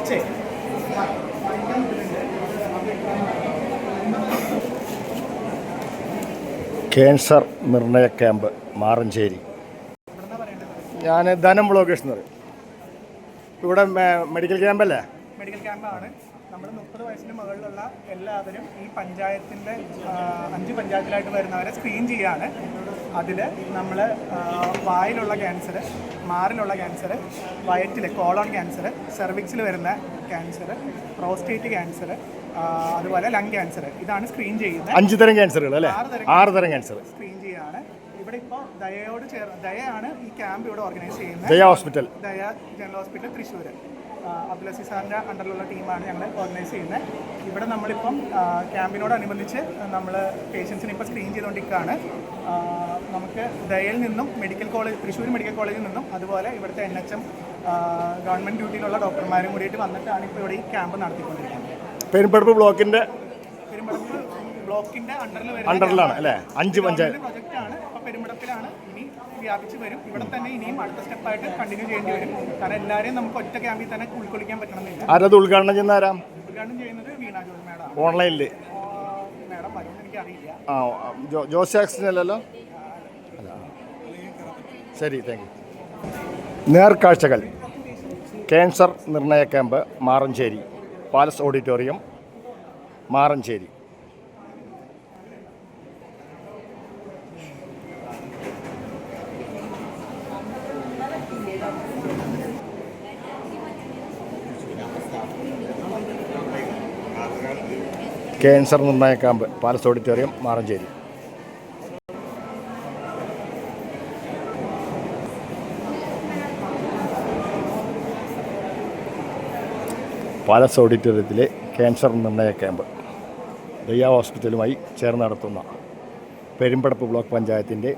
കുറച്ച്. ക്യാൻസർ നിർണയ ക്യാമ്പ് മാറഞ്ചേരി. ഞാൻ ധനം ബ്ലോക്കേഷൻ പറയും. ഇവിടെ മെഡിക്കൽ ക്യാമ്പല്ലേ? മെഡിക്കൽ ക്യാമ്പാണ്. നമ്മൾ മുപ്പത് വയസ്സിന് മുകളിലുള്ള എല്ലാവരും ഈ പഞ്ചായത്തിന്റെ അഞ്ച് പഞ്ചായത്തിലായിട്ട് വരുന്നവരെ സ്ക്രീൻ ചെയ്യാണ്. അതിൽ നമ്മൾ വായിലുള്ള ക്യാൻസർ മാറിലുള്ള ക്യാൻസർ വയറ്റിൽ കോളോൺ ക്യാൻസർ സെർവിക്സിൽ വരുന്ന ക്യാൻസർ പ്രോസ്റ്റേറ്റ് ക്യാൻസർ അതുപോലെ ലങ് ക്യാൻസർ ഇതാണ് സ്ക്രീൻ ചെയ്യുന്നത്. അഞ്ച് തരം ക്യാൻസറുകൾ അല്ലേ? ആറ് തരം ക്യാൻസർ സ്ക്രീൻ ഇവിടെ ഇപ്പോൾ ദയയോട് ചേർ ദയയാണ് ഈ ക്യാമ്പ് ഇവിടെ ഓർഗനൈസ് ചെയ്യുന്നത്. ദയ ഹോസ്പിറ്റൽ ദയ ജനറൽ ഹോസ്പിറ്റൽ തൃശ്ശൂർ അബ്ദുലസി സാറിന്റെ അണ്ടറിലുള്ള ടീമാണ് ഞങ്ങൾ ഓർഗനൈസ് ചെയ്യുന്നത്. ഇവിടെ നമ്മളിപ്പം ക്യാമ്പിനോടനുബന്ധിച്ച് നമ്മൾ പേഷ്യൻസിനെ ഇപ്പോൾ സ്ക്രീൻ ചെയ്തുകൊണ്ടിരിക്കുകയാണ് നമുക്ക് ദയയിൽ നിന്നും മെഡിക്കൽ കോളേജ് തൃശ്ശൂർ മെഡിക്കൽ കോളേജിൽ നിന്നും അതുപോലെ ഇവിടുത്തെ എൻ എച്ച് എം ഗവൺമെന്റ് ഡ്യൂട്ടിയിലുള്ള ഡോക്ടർമാരും കൂടിയിട്ട് വന്നിട്ടാണ് ഇപ്പോൾ ഇവിടെ ഈ ക്യാമ്പ് നടത്തിക്കൊണ്ടിരിക്കുന്നത്. പെരുമ്പടപ്പ് ബ്ലോക്കിന്റെ പെരുമ്പടപ്പ് ബ്ലോക്കിന്റെ അണ്ടറിൽ അണ്ടറിലാണ് അല്ലേ? അഞ്ച് പഞ്ചായത്ത്. പ്രൊജക്റ്റ് പെരുമ്പടപ്പിലാണ് ഇനി വ്യാപിച്ച് വരും. ഇവിടെ തന്നെ ഇനിയും അടുത്ത സ്റ്റെപ്പായിട്ട് കണ്ടിന്യൂ ചെയ്യേണ്ടി വരും. കാരണം എല്ലാവരെയും നമുക്ക് ഒറ്റ ക്യാമ്പിൽ തന്നെ ഉൾക്കൊള്ളിക്കാൻ പറ്റണമെന്നില്ല. ആരത് ഉദ്ഘാടനം ചെയ്യുന്ന ആരാ? ഉദ്ഘാടനം ചെയ്യുന്നത് വീണ ജോസ് മാഡം ഓൺലൈനിൽ മാഡം വരുമെന്ന് എനിക്കറിയില്ല. ആ ജോസ് ആക്സിനല്ലോ. ശരി താങ്ക് യു നേർക്കാഴ്ചകൾ. ക്യാൻസർ നിർണയ camp Maranchery. Palace auditorium Maranchery. Cancer നിർണയ camp palace auditorium Maranchery. Palace ഓഡിറ്റോറിയത്തിലെ cancer നിർണയ ക്യാമ്പ് ദയ്യാ ഹോസ്പിറ്റലുമായി ചേർന്ന് നടത്തുന്ന പെരുമ്പടപ്പ് ബ്ലോക്ക് പഞ്ചായത്തിന്റെ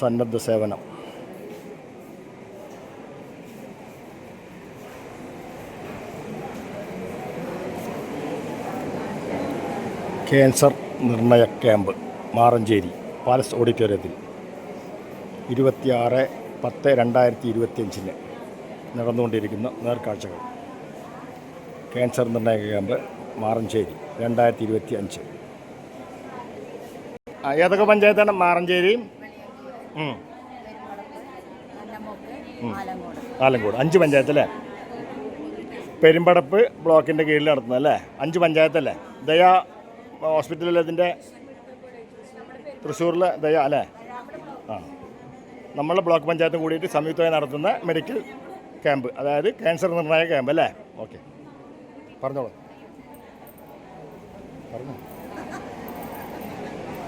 സന്നദ്ധ സേവനം. ക്യാൻസർ നിർണയ ക്യാമ്പ് മാറഞ്ചേരി പാലസ് ഓഡിറ്റോറിയത്തിൽ. ഇരുപത്തിയാറ് പത്ത് രണ്ടായിരത്തി ഇരുപത്തിയഞ്ചിന് നടന്നുകൊണ്ടിരിക്കുന്ന നേർക്കാഴ്ചകൾ. ക്യാൻസർ നിർണയ ക്യാമ്പ് മാറഞ്ചേരി രണ്ടായിരത്തി ഇരുപത്തി അഞ്ച് ഏതൊക്കെ പഞ്ചായത്താണ്? മാറഞ്ചേരി. ആലങ്കോട്. അഞ്ച് പഞ്ചായത്തല്ലേ? പെരുമ്പടപ്പ് ബ്ലോക്കിന്റെ കീഴിൽ നടത്തുന്നത് അല്ലേ അഞ്ച് പഞ്ചായത്തല്ലേ? ദയ ഹോസ്പിറ്റലിൽ ഇതിന്റെ തൃശ്ശൂരിലെ ദയ അല്ലേ? ആ. നമ്മളെ ബ്ലോക്ക് പഞ്ചായത്തും കൂടിയിട്ട് സംയുക്തമായി നടത്തുന്ന മെഡിക്കൽ ക്യാമ്പ് അതായത് ക്യാൻസർ നിർണായക ക്യാമ്പ് അല്ലേ? ഓക്കെ. പറഞ്ഞോളൂ. പറഞ്ഞു.